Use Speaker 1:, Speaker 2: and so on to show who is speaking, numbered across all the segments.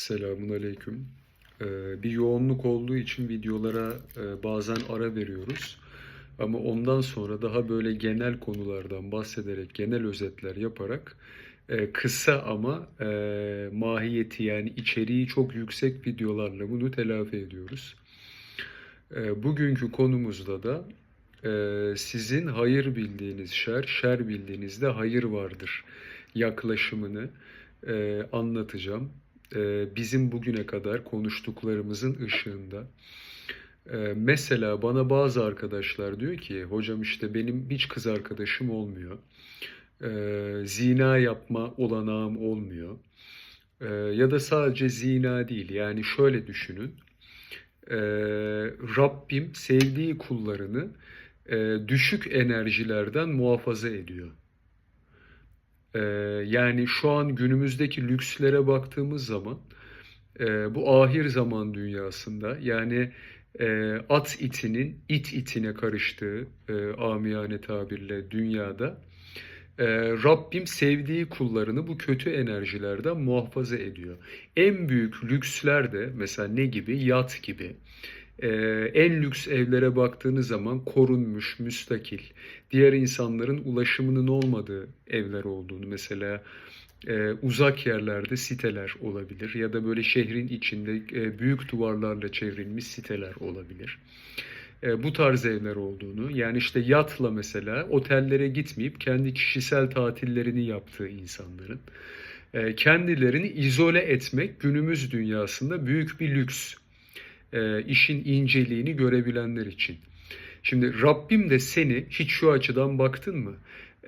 Speaker 1: Selamun aleyküm. Ee, bir yoğunluk olduğu için videolara e, bazen ara veriyoruz. Ama ondan sonra daha böyle genel konulardan bahsederek, genel özetler yaparak e, kısa ama e, mahiyeti yani içeriği çok yüksek videolarla bunu telafi ediyoruz. Bugünkü konumuzda da sizin hayır bildiğiniz şer, şer bildiğinizde hayır vardır yaklaşımını anlatacağım. E, bizim bugüne kadar konuştuklarımızın ışığında. E, mesela bana bazı arkadaşlar diyor ki, hocam işte benim hiç kız arkadaşım olmuyor. E, zina yapma olanağım olmuyor. Ya da sadece zina değil, yani şöyle düşünün. Rabbim sevdiği kullarını düşük enerjilerden muhafaza ediyor. Ee, yani şu an günümüzdeki lükslere baktığımız zaman e, bu ahir zaman dünyasında yani e, at itinin it itine karıştığı e, amiyane tabirle dünyada e, Rabbim sevdiği kullarını bu kötü enerjilerden muhafaza ediyor. En büyük lüksler de mesela ne gibi? Yat gibi. Ee, en lüks evlere baktığınız zaman korunmuş, müstakil, diğer insanların ulaşımının olmadığı evler olduğunu mesela e, uzak yerlerde siteler olabilir ya da böyle şehrin içinde e, büyük duvarlarla çevrilmiş siteler olabilir. E, bu tarz evler olduğunu yani işte yatla mesela otellere gitmeyip kendi kişisel tatillerini yaptığı insanların e, kendilerini izole etmek günümüz dünyasında büyük bir lüks e, işin inceliğini görebilenler için. Şimdi Rabbim de seni hiç şu açıdan baktın mı?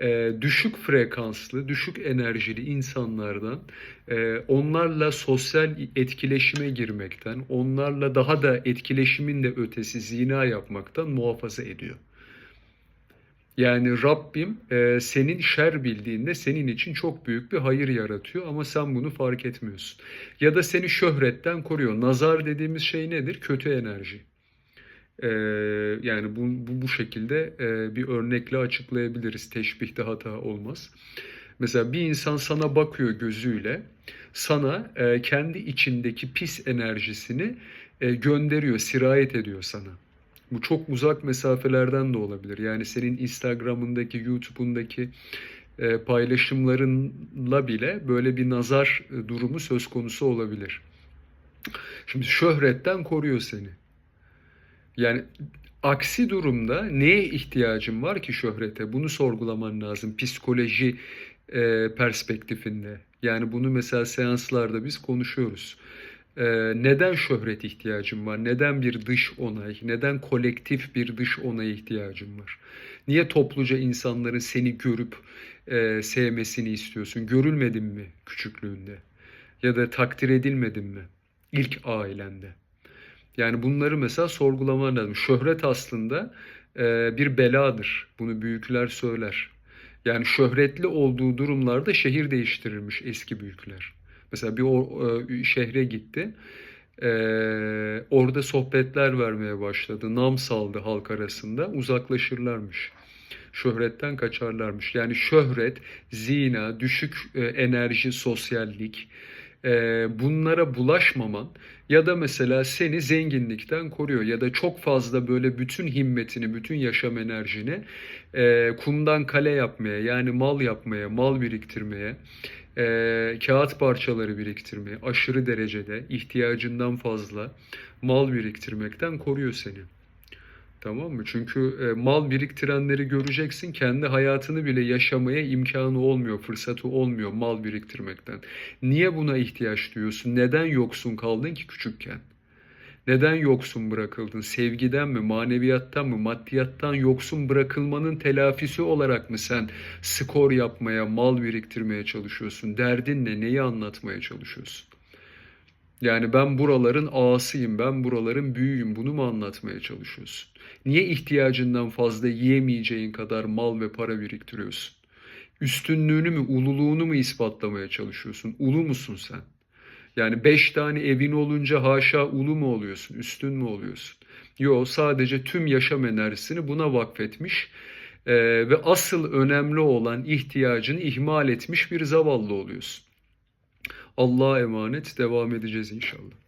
Speaker 1: E, düşük frekanslı, düşük enerjili insanlardan, e, onlarla sosyal etkileşime girmekten, onlarla daha da etkileşimin de ötesi zina yapmaktan muhafaza ediyor. Yani Rabbim e, senin şer bildiğinde senin için çok büyük bir hayır yaratıyor ama sen bunu fark etmiyorsun. Ya da seni şöhretten koruyor. Nazar dediğimiz şey nedir? Kötü enerji. E, yani bu, bu, bu şekilde e, bir örnekle açıklayabiliriz. Teşbihte hata olmaz. Mesela bir insan sana bakıyor gözüyle, sana e, kendi içindeki pis enerjisini e, gönderiyor, sirayet ediyor sana. Bu çok uzak mesafelerden de olabilir. Yani senin Instagram'ındaki, YouTube'undaki e, paylaşımlarınla bile böyle bir nazar e, durumu söz konusu olabilir. Şimdi şöhretten koruyor seni. Yani aksi durumda neye ihtiyacın var ki şöhrete? Bunu sorgulaman lazım psikoloji e, perspektifinde. Yani bunu mesela seanslarda biz konuşuyoruz. Ee, neden şöhret ihtiyacım var? Neden bir dış onay? Neden kolektif bir dış onaya ihtiyacım var? Niye topluca insanların seni görüp e, sevmesini istiyorsun? Görülmedin mi küçüklüğünde? Ya da takdir edilmedin mi? İlk ailende. Yani bunları mesela sorgulaman lazım. Şöhret aslında e, bir beladır. Bunu büyükler söyler. Yani şöhretli olduğu durumlarda şehir değiştirirmiş eski büyükler. Mesela bir e, şehre gitti. E, orada sohbetler vermeye başladı. Nam saldı halk arasında. Uzaklaşırlarmış. Şöhretten kaçarlarmış. Yani şöhret, zina, düşük e, enerji, sosyallik e, bunlara bulaşmaman ya da mesela seni zenginlikten koruyor ya da çok fazla böyle bütün himmetini, bütün yaşam enerjini e, kumdan kale yapmaya yani mal yapmaya, mal biriktirmeye e, kağıt parçaları biriktirmeye, aşırı derecede ihtiyacından fazla mal biriktirmekten koruyor seni. Tamam mı? Çünkü e, mal biriktirenleri göreceksin. Kendi hayatını bile yaşamaya imkanı olmuyor, fırsatı olmuyor mal biriktirmekten. Niye buna ihtiyaç duyuyorsun? Neden yoksun kaldın ki küçükken? Neden yoksun bırakıldın? Sevgiden mi, maneviyattan mı, maddiyattan yoksun bırakılmanın telafisi olarak mı sen skor yapmaya, mal biriktirmeye çalışıyorsun? Derdin ne? Neyi anlatmaya çalışıyorsun? Yani ben buraların ağasıyım, ben buraların büyüğüm. Bunu mu anlatmaya çalışıyorsun? Niye ihtiyacından fazla yiyemeyeceğin kadar mal ve para biriktiriyorsun? Üstünlüğünü mü, ululuğunu mu ispatlamaya çalışıyorsun? Ulu musun sen? Yani beş tane evin olunca haşa ulu mu oluyorsun, üstün mü oluyorsun? Yok sadece tüm yaşam enerjisini buna vakfetmiş e, ve asıl önemli olan ihtiyacını ihmal etmiş bir zavallı oluyorsun. Allah'a emanet devam edeceğiz inşallah.